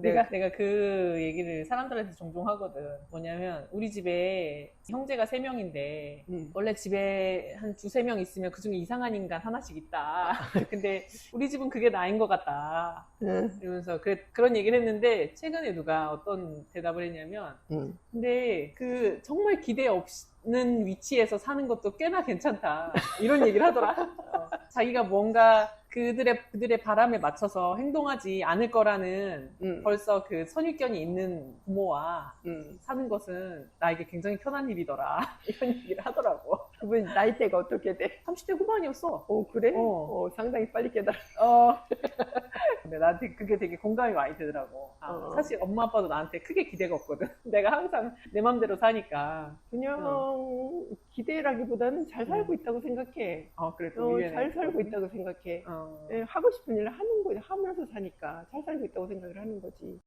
내가 내가 그 얘기를 사람들한테 종종 하거든. 뭐냐면 우리 집에 형제가 세 명인데 음. 원래 집에 한 두세 명 있으면 그 중에 이상한 인간 하나씩 있다. 근데 우리 집은 그게 나인 것 같다. 응. 이러면서 그, 그런 얘기를 했는데 최근에 누가 어떤 대답을 했냐면 응. 근데 그 정말 기대 없는 위치에서 사는 것도 꽤나 괜찮다. 이런 얘기를 하더라. 어, 자기가 뭔가 그들의 그들의 바람에 맞춰서 행동하지 않을 거라는 응. 벌써 그 선입견이 있는 부모와 응. 사는 것은 나에게 굉장히 편한 일이더라. 이런 얘기를 하더라고. 그분 나이대가 어떻게 돼? 30대 후반이었어. 어 그래? 어. 어, 상당히 빨리 깨달아. 어. 근데 나한테 그게 되게 공감이 많이 되더라고. 아, 어. 사실 엄마 아빠도 나한테 크게 기대가 없거든. 내가 항상 내 맘대로 사니까. 그냥 기대라기보다는 잘 살고 있다고 생각해. 어, 그래도 어, 잘 살고 있다고 생각해. 어. 예, 하고 싶은 일을 하는 거 하면서 사니까 잘 살고 있다고 생각을 하는 거지.